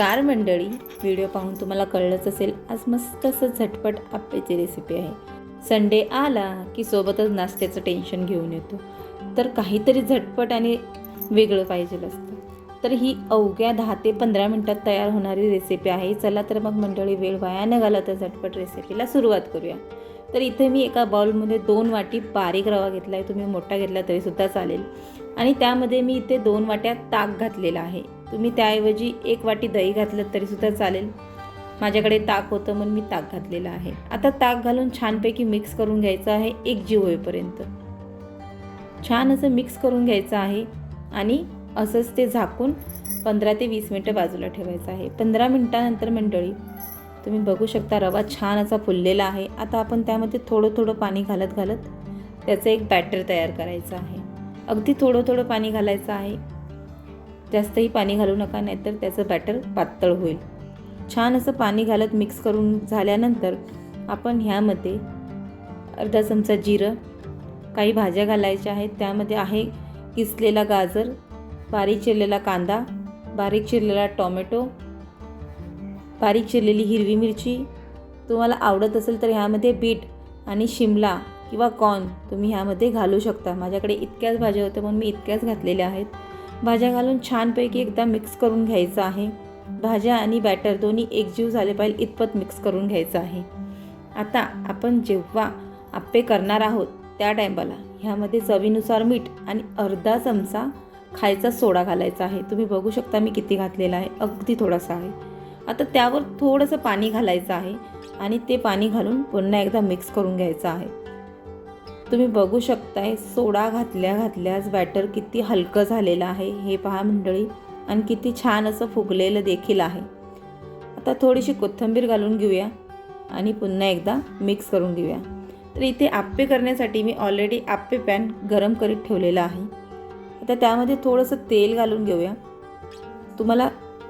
मंडळी. व्हिडिओ पाहून तुम्हाला कळलंच असेल आज मस्त असं झटपट आप्याची रेसिपी आहे. संडे आला की सोबतच नाश्त्याचं टेन्शन घेऊन येतो. तर काहीतरी झटपट आणि वेगळं पाहिजे असतं. तर ही अवघ्या दहा ते पंधरा मिनटात तयार होणारी रेसिपी आहे. चला तर मग मंडळी वेळ वाया न घालवता झटपट रेसिपीला सुरुवात करूया. तर इथे मी एका बाउलमध्ये दोन वाटी बारीक रवा घेतला आहे तुम्ही मोठा घेतला तरीसुद्धा चालेल. आणि त्यामध्ये मी इथे दोन वाट्या ताक घातलेला आहे. तुम्ही त्याऐवजी एक वाटी दही घातलं तरीसुद्धा चालेल. माझ्याकडे ताक होतं म्हणून मी ताक घातलेलं आहे. आता ताक घालून छानपैकी मिक्स करून घ्यायचं आहे एक जीव होईपर्यंत. छान असं मिक्स करून घ्यायचं आहे आणि असंच ते झाकून पंधरा ते वीस मिनटं बाजूला ठेवायचं आहे. पंधरा मिनटानंतर मंडळी तुम्ही बघू शकता रवा छान असा फुललेला आहे. आता आपण त्यामध्ये थोडं थोडं पाणी घालत घालत त्याचं एक बॅटर तयार करायचं आहे. अगदी थोडं थोडं पाणी घालायचं आहे. जास्तही पाणी घालू नका नाहीतर त्याचं बॅटर पातळ होईल. छान असं पाणी घालत मिक्स करून झाल्यानंतर आपण ह्यामध्ये अर्धा चमचा जिरं काही भाज्या घालायच्या आहेत त्यामध्ये आहे किसलेला गाजर बारीक चिरलेला कांदा बारीक चिरलेला टॉमॅटो बारीक चिरलेली हिरवी मिरची. तुम्हाला आवडत असेल तर ह्यामध्ये बीट आणि शिमला किंवा कॉर्न तुम्ही ह्यामध्ये घालू शकता. माझ्याकडे इतक्याच भाज्या होत्या म्हणून मी इतक्याच घातलेल्या आहेत. भाज्या घालून छानपैकी एकदा मिक्स करून घ्यायचं आहे. भाज्या आणि बॅटर दोन्ही एकजीव झाले पाहिजे इतपत मिक्स करून घ्यायचं आहे. आता आपण जेव्हा आप्पे करणार आहोत त्या टायमाला ह्यामध्ये चवीनुसार मीठ आणि अर्धा चमचा खायचा सोडा घालायचा आहे. तुम्ही बघू शकता मी किती घातलेला आहे अगदी थोडासा आहे. आता त्यावर थोडंसं पाणी घालायचं आहे आणि ते पाणी घालून पुन्हा एकदा मिक्स करून घ्यायचं आहे. तुम्ही बघू शकताय सोडा घातल्या घातल्याच बॅटर किती हलकं झालेलं आहे. हे पहा मंडळी आणि किती छान असं फुगलेलं देखील आहे. आता थोडीशी कोथिंबीर घालून घेऊया आणि पुन्हा एकदा मिक्स करून घेऊया. तर इथे आप्पे करण्यासाठी मी ऑलरेडी आप्पे पॅन गरम करीत ठेवलेलं आहे. आता त्यामध्ये थोडंसं तेल घालून घेऊया. तुम्हाला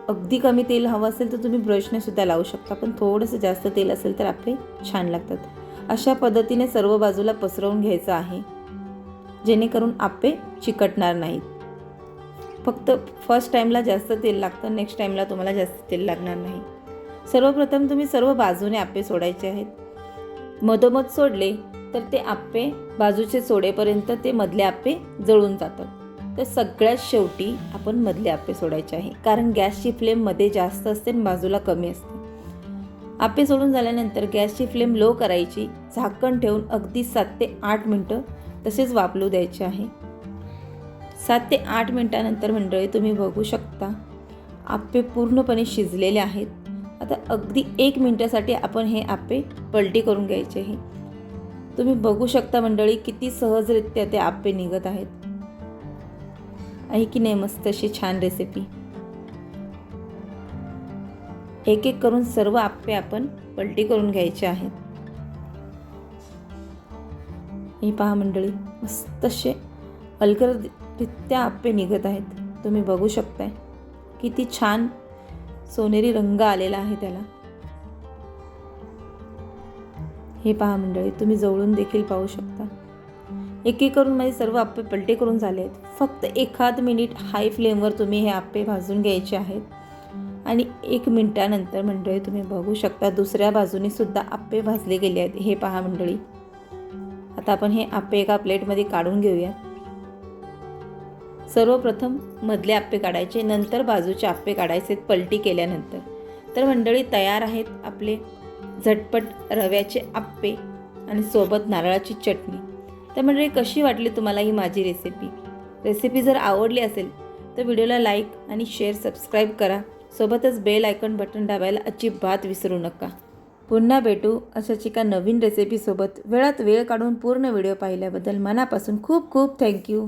अगदी कमी तेल हवं असेल तर तुम्ही ब्रशने सुद्धा लावू शकता पण थोडंसं जास्त तेल असेल तर आप्पे छान लागतात. अशा पद्धतीने सर्व बाजूला पसरवून घ्यायचं आहे. जेणेकरून आप्पे चिकटणार नाहीत. फक्त फर्स्ट टाईमला जास्त तेल लागतं नेक्स्ट टाईमला तुम्हाला जास्त तेल लागणार नाही. सर्वप्रथम तुम्ही सर्व बाजूने आप्पे सोडायचे आहेत. मधोमध सोडले तर ते आप्पे बाजूचे सोडेपर्यंत ते मधले आप्पे जळून जातात. तर सगळ्यात शेवटी आपण मधले आप्पे सोडायचे आहे. कारण गॅसची फ्लेममध्ये जास्त असते आणि बाजूला कमी असते. आप्पे सोडून झाल्यानंतर गॅसची फ्लेम लो करायची झाकण ठेवून अगदी सात ते आठ मिनटं तसेच वापलू द्यायचे आहे. सात ते आठ मिनटानंतर मंडळी तुम्ही बघू शकता आप्पे पूर्णपणे शिजलेले आहेत. आता अगदी एक मिनटासाठी आपण हे आप्पे पलटी करून घ्यायचे आहे. तुम्ही बघू शकता मंडळी किती सहजरित्या ते आप्पे निघत आहेत. आहे की नाही मस्त अशी छान रेसिपी एक एक करून सर्व आप्पे आपण पलटी करून घ्यायचे आहेत. ही पहा मंडळी मस्त असे अलगररित्या आप्पे निघत आहेत. तुम्ही बघू शकताय. किती छान सोनेरी रंग आलेला आहे त्याला. हे पहा मंडळी तुम्ही जवळून देखील पाहू शकता. एक एक करून माझे सर्व आप्पे पलटे करून झाले आहेत. फक्त एखाद मिनिट हाय फ्लेमवर तुम्ही हे आप्पे भाजून घ्यायचे आहेत. आणि एक मिनटानंतर मंडळी तुम्ही बघू शकता दुसऱ्या बाजूने सुद्धा आप्पे भाजले गेले आहेत. हे पहा मंडळी. आता आपण हे आप्पे एका प्लेटमध्ये काढून घेऊया. सर्वप्रथम मधले आप्पे काढायचे नंतर बाजूचे आप्पे काढायचे पलटी केल्यानंतर. तर मंडळी तयार आहेत आपले झटपट रव्याचे आप्पे आणि सोबत नारळाची चटणी. तर मंडळी कशी वाटली तुम्हाला ही माझी रेसिपी रेसिपी जर आवडली असेल तर व्हिडिओला लाईक आणि शेअर सबस्क्राईब करा. सोबतच बेल आयकॉन बटन दाबायला अजिबात विसरू नका. पुन्हा भेटू अशाच एका नवीन रेसिपीसोबत वेळात वेळ काढून पूर्ण व्हिडिओ पाहिल्याबद्दल मनापासून खूप खूप थँक्यू